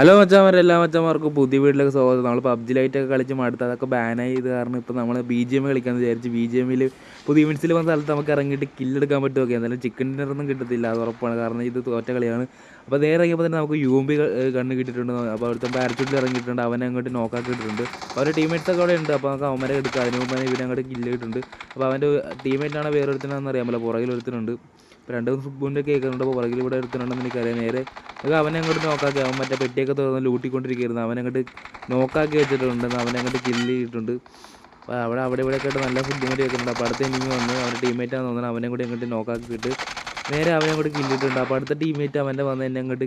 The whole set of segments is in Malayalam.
ഹലോ മച്ചാമാർ എല്ലാ മച്ചാമാർക്കും പുതിയ വീട്ടിലേക്ക് സ്വാഗതം. നമ്മൾ പബ്ജി ലൈറ്റൊക്കെ കളിച്ച് മടുത്ത് അതൊക്കെ ബാനായി ഇത് കാരണം ഇപ്പോൾ നമ്മൾ ബി ജി എം കളിക്കാമെന്ന് വിചാരിച്ച് ബി ജി എമ്മിൽ പുതിയ ഇവൻസിൽ വന്ന സ്ഥലത്ത് നമുക്ക് ഇറങ്ങിയിട്ട് കില്ലെടുക്കാൻ പറ്റുമൊക്കെ എന്തായാലും ചിക്കൻ ഡിന്നറൊന്നും കിട്ടത്തില്ല. അത് ഉറപ്പാണ്. കാരണം ഇത് തോറ്റ കളിയാണ്. അപ്പോൾ നേരെ ഇറങ്ങിയപ്പോൾ തന്നെ നമുക്ക് യു എം ബി കണ്ണ് കിട്ടിയിട്ടുണ്ട്. അപ്പോൾ അവിടുത്തെ പാരച്ചൂട്ടിൽ ഇറങ്ങിയിട്ടുണ്ട്. അവനെ അങ്ങോട്ട് നോക്കാക്കിയിട്ടുണ്ട് അവരുടെ ടീമേറ്റ്സ് ഒക്കെ അവിടെ ഉണ്ട്. അപ്പോൾ നമുക്ക് അവന്മാരെ എടുക്കാം. അതിന് മുമ്പ് ഇവനെ അങ്ങോട്ട് കില്ല് കിട്ടുന്നുണ്ട് അപ്പോൾ അവന്റെ ടീമേറ്റാണ് വേറെ ഒരുത്തനാണെന്ന് അറിയാമല്ലോ പുറകിൽ ഒരുത്തനുണ്ട്. ഇപ്പോൾ രണ്ട് മൂന്ന് ഫുട്ബോളിന്റെ കേൾക്കുന്നുണ്ട് അപ്പോൾ പുറകിൽ ഇവിടെ ഒരുത്തനുണ്ടെന്ന് എനിക്കറിയാം. നേരെ അത് അവനെ അങ്ങോട്ട് നോക്കാക്കി അവൻ മറ്റേ പെട്ടിയൊക്കെ തുറന്ന് ലൂട്ടിക്കൊണ്ടിരിക്കുകയായിരുന്നു. അങ്ങോട്ട് നോക്കാക്കി അവനെ അങ്ങോട്ട് കില്ല് ചെയ്തിട്ടുണ്ട്. അപ്പോൾ അവിടെ അവിടെ ഇവിടെ ആയിട്ട് നല്ല ഫുട്ബോൾ കേൾക്കുന്നുണ്ട് അപ്പോൾ അടുത്ത ഇന്നിങ് വന്ന് അവന്റെ ടീമേറ്റാന്ന് തോന്നുന്നത് അവനെ കൂടി അങ്ങോട്ട് നോക്കാക്കിയിട്ട് നേരെ അവനെ അങ്ങോട്ട് കില്ലിട്ടുണ്ട് അപ്പോൾ അടുത്ത ടീമേറ്റ് അവന്റെ വന്ന് എന്നെ അങ്ങോട്ട്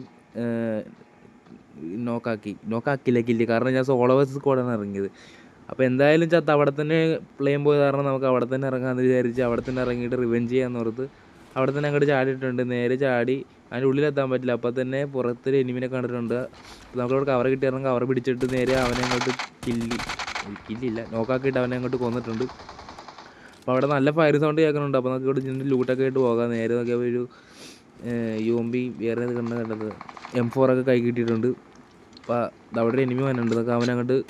നോക്കാക്കി നോക്കാക്കില്ല കില്ല് കാരണം ഞാൻ സോളോ വേഴ്സസ് സ്ക്വാഡാണ് ഇറങ്ങിയത്. അപ്പോൾ എന്തായാലും ചത്ത് അവിടെ തന്നെ പ്ലെയിൻ പോയത് കാരണം നമുക്ക് അവിടെ തന്നെ ഇറങ്ങാമെന്ന് വിചാരിച്ച് അവിടെ തന്നെ ഇറങ്ങിയിട്ട് റിവെഞ്ച് ചെയ്യാമെന്ന് ഓർത്ത് അവിടെ തന്നെ അങ്ങോട്ട് ചാടിയിട്ടുണ്ട്. നേരെ ചാടി അതിന്റെ ഉള്ളിലെത്താൻ പറ്റില്ല. അപ്പോൾ തന്നെ പുറത്തൊരു എനിമിനെ കണ്ടിട്ടുണ്ട്. നമുക്കവിടെ കവർ കിട്ടിയായിരുന്നു. കവർ പിടിച്ചിട്ട് നേരെ അവനെ അങ്ങോട്ട് കില്ലി കില്ലില്ല നോക്കാക്കിയിട്ട് അവനെ അങ്ങോട്ട് കൊന്നിട്ടുണ്ട്. അപ്പോൾ അവിടെ നല്ല ഫയർ സൗണ്ട് കേൾക്കുന്നുണ്ട്. അപ്പോൾ നമുക്ക് ഇവിടെ ചെന്ന് ലൂട്ടൊക്കെ ആയിട്ട് പോകാം. നേരെ നോക്കിയപ്പോൾ ഒരു യു എം ബി വേറെ കണ്ട് കണ്ടത് എം ഫോറൊക്കെ കൈ കിട്ടിയിട്ടുണ്ട്. അപ്പോൾ അവിടെ ഒരു എനിമി വന്നിട്ടുണ്ട്. നമുക്ക് അവനെ അങ്ങോട്ട്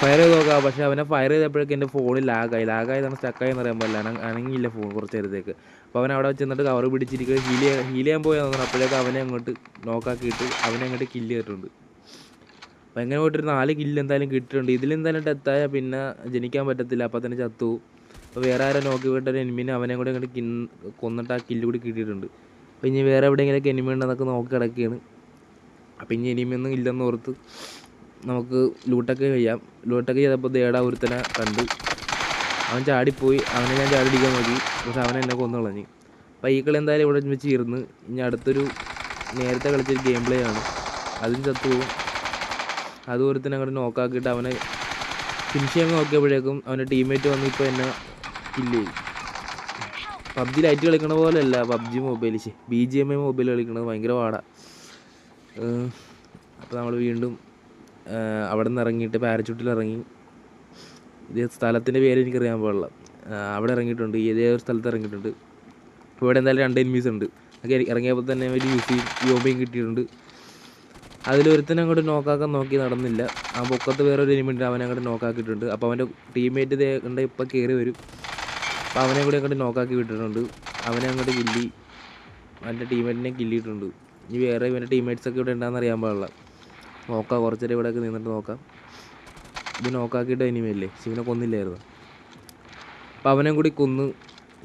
ഫയർ ചെയ്ത് നോക്കാം. പക്ഷേ അവനെ ഫയർ ചെയ്തപ്പോഴേക്കും എന്റെ ഫോണിൽ ലാഗായി ലാഗായതാണ് സ്റ്റക്കായി എന്ന് പറയാൻ അന- അനങ്ങിയില്ല ഫോൺ കുറച്ച് നേരത്തേക്ക്. അപ്പോൾ അവൻ അവിടെ ചെന്നിട്ട് കവർ പിടിച്ചിരിക്കുക ഹീൽ ചെയ്യാൻ ഹീൽ ചെയ്യാൻ പോയാൽ അപ്പോഴേക്കും അവനെ അങ്ങോട്ട് നോക്കാക്കിയിട്ട് അവനെ അങ്ങോട്ട് കില്ല് ചെയ്തിട്ടുണ്ട്. അപ്പോൾ എങ്ങനെ പോയിട്ടൊരു നാല് കില്ല് എന്തായാലും കിട്ടിയിട്ടുണ്ട്. ഇതിലെന്തായാലും ഡെത്തായാൽ പിന്നെ ജനിക്കാൻ പറ്റത്തില്ല. അപ്പോൾ തന്നെ ചത്തു. അപ്പോൾ വേറെ ആരോ നോക്കി വിട്ടൊരു എനിമിനെ അവനെ കൂടെ അങ്ങോട്ട് കിൻ കൊന്നിട്ട് ആ കില്ല് കൂടി കിട്ടിയിട്ടുണ്ട്. അപ്പോൾ ഇനി വേറെ എവിടെയെങ്കിലൊക്കെ എനിമി ഉണ്ടെന്നൊക്കെ നോക്കി കിടക്കുകയാണ്. അപ്പോൾ ഇനി എനിമിയൊന്നും ഇല്ലെന്ന് ഓർത്ത് നമുക്ക് ലൂട്ടൊക്കെ ചെയ്യാം. ലൂട്ടൊക്കെ ചെയ്തപ്പോൾ ദേടാ ഒരുത്തനെ കണ്ട്. അവൻ ചാടിപ്പോയി. അവനെ ഞാൻ ചാടിടിക്കാൻ നോക്കി. പക്ഷെ അവൻ എന്നെ കൊന്നു കളഞ്ഞു. അപ്പോൾ ഈ കളി എന്തായാലും ഇവിടെ വെച്ച് ഇരുന്ന് ഇനി അടുത്തൊരു നേരത്തെ കളിച്ചൊരു ഗെയിം പ്ലേ ആണ്. അതും ചത്തുപോകും. അത് ഒരുത്തനെ അങ്ങോട്ട് നോക്കാക്കിയിട്ട് അവനെ ഫിനിഷ് ചെയ്യാൻ നോക്കിയപ്പോഴേക്കും അവന്റെ ടീംമേറ്റ് വന്ന് ഇപ്പോൾ എന്നെ കില്ല് ചെയ്യും പബ്ജി ലൈറ്റ് കളിക്കണ പോലെയല്ല. പബ്ജി മൊബൈൽ ശരി B G M I mobile കളിക്കണത് ഭയങ്കര പാടാണ് അപ്പോൾ നമ്മൾ വീണ്ടും അവിടെ നിന്ന് ഇറങ്ങിയിട്ട് പാരച്ചൂട്ടിൽ ഇറങ്ങി. ഇത് സ്ഥലത്തിന്റെ പേര് എനിക്കറിയാൻ പാടില്ല. അവിടെ ഇറങ്ങിയിട്ടുണ്ട്. ഇതേ ഒരു സ്ഥലത്ത് ഇറങ്ങിയിട്ടുണ്ട്. ഇപ്പോൾ ഇവിടെ എന്തായാലും രണ്ട് എനിമീസ് ഉണ്ട്. ഒക്കെ ഇറങ്ങിയപ്പോൾ തന്നെ ഒരു യു യോബിയും കിട്ടിയിട്ടുണ്ട്. അതിലൊരുത്തനെ അങ്ങോട്ട് നോക്കാക്കാൻ നോക്കി നടന്നില്ല. ആ പൊക്കത്ത് വേറെ ഒരു എനിമി ഉണ്ട്. അവനെ അങ്ങോട്ട് നോക്കാക്കിയിട്ടുണ്ട് അപ്പോൾ അവന്റെ ടീംമേറ്റ് ഇതേ കണ്ട ഇപ്പം കയറി വരും. അപ്പോൾ അവനെ കൂടി അങ്ങോട്ട് നോക്കാക്കി വിട്ടിട്ടുണ്ട്. അവനെ അങ്ങോട്ട് കില്ലി. അവന്റെ ടീംമേറ്റിനെ കില്ലിയിട്ടുണ്ട്. ഇനി വേറെ ഇവന്റെ ടീംമേറ്റ്സൊക്കെ ഇവിടെ ഉണ്ടാകുന്ന അറിയാൻ പാടില്ല. നോക്കാം. കുറച്ചേരം ഇവിടെയൊക്കെ നിന്നിട്ട് നോക്കാം. ഇത് നോക്കാക്കിയിട്ട് ഇനിമയല്ലേ ശിവനെ കൊന്നില്ലായിരുന്നു. അപ്പോൾ അവനെ കൂടി കൊന്ന്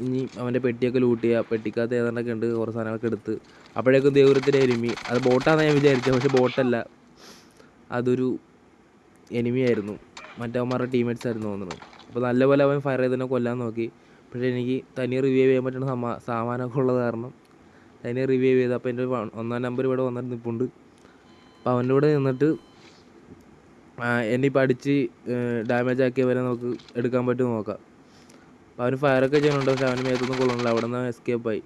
ഇനി അവന്റെ പെട്ടിയൊക്കെ ലൂട്ട് ചെയ്യുക പെട്ടിക്കകത്ത് ഏതാണ്ടൊക്കെ ഉണ്ട് കുറേ സാധനങ്ങളൊക്കെ എടുത്ത്. അപ്പോഴേക്കും ദേവരത്തിന്റെ എനിമി അത് ബോട്ടാണെന്ന് ഞാൻ വിചാരിച്ചത് പക്ഷേ ബോട്ടല്ല അതൊരു എനിമിയായിരുന്നു മറ്റവന്മാരുടെ ടീമേറ്റ്സ് ആയിരുന്നു തോന്നുന്നത് അപ്പോൾ നല്ലപോലെ അവൻ ഫയർ ചെയ്തതിനെ കൊല്ലാൻ നോക്കി. പക്ഷേ എനിക്ക് തനിയെ റിവ്യൂ ചെയ്യാൻ പറ്റുന്ന സമാ സാമാനമൊക്കെ ഉള്ളത് കാരണം തനിയെ റിവൈവ് ചെയ്ത്. അപ്പോൾ എന്റെ ഒന്നാം നമ്പർ ഇവിടെ വന്നിട്ട് നിൽപ്പുണ്ട് അപ്പോൾ അവന്റെ കൂടെ നിന്നിട്ട് എന്നെ ഇപ്പോൾ അടിച്ച് ഡാമേജ് ആക്കിയവരെ നമുക്ക് എടുക്കാൻ പറ്റുമോ നോക്കാം. അപ്പോൾ അവന് ഫയറൊക്കെ ചെയ്യുന്നുണ്ട്. പക്ഷേ അവന് മേത്തൊന്നും കൊള്ളുന്നില്ല അവിടെ നിന്ന് എസ്കേപ്പ് ആയി.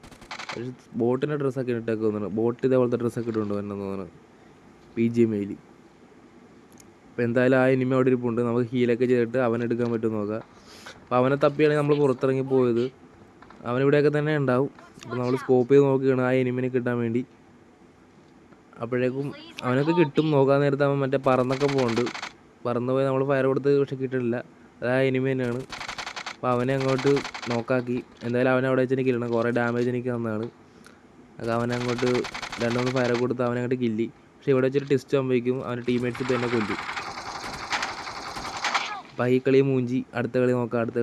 പക്ഷേ ബോട്ടിന്റെ ഡ്രസ്സൊക്കെ ഇട്ടൊക്കെ തോന്നുന്നു. ബോട്ട് ഇതേപോലത്തെ ഡ്രസ്സൊക്കെ ഇട്ടുകൊണ്ട് വരണം തോന്നുന്നു. പി ജി എം എയിൽ അപ്പോൾ എന്തായാലും ആ ഇനിമ അവിടെ ഇരിപ്പുണ്ട്. നമുക്ക് ഹീലൊക്കെ ചെയ്തിട്ട് അവനെ എടുക്കാൻ പറ്റുമോ നോക്കാം. അപ്പോൾ അവനെ തപ്പിയാണെങ്കിൽ നമ്മൾ പുറത്തിറങ്ങി പോയത് അവനിവിടെയൊക്കെ തന്നെ ഉണ്ടാവും. അപ്പോൾ നമ്മൾ സ്കോപ്പ് ചെയ്ത് നോക്കുകയാണ് ആ എനിമിനെ കിട്ടാൻ വേണ്ടി. അപ്പോഴേക്കും അവനൊക്കെ കിട്ടും നോക്കാൻ നേരത്തെ അവൻ മറ്റേ പറന്നൊക്കെ പോകുന്നുണ്ട് പറന്ന് പോയി നമ്മൾ ഫയർ കൊടുത്ത് പക്ഷെ കിട്ടില്ല അത് ആ എനിമി തന്നെയാണ്. അപ്പോൾ അവനെ അങ്ങോട്ട് നോക്കാക്കി. എന്തായാലും അവനെ അവിടെ വെച്ച് എനിക്ക് കുറേ ഡാമേജ് എനിക്ക് തന്നതാണ്. അത് അവനെ അങ്ങോട്ട് രണ്ട് മൂന്ന് ഫയർ കൊടുത്ത് അവനെ അങ്ങോട്ട് കില്ലി. പക്ഷെ ഇവിടെ വെച്ചൊരു ടെസ്റ്റ് ആകുമ്പോഴേക്കും അവന്റെ ടീംമേറ്റ്സ് ഇപ്പോൾ എന്നെ കൊല്ലും. അപ്പോൾ ഈ കളി മൂഞ്ചി. അടുത്ത കളി നോക്കാം. അടുത്ത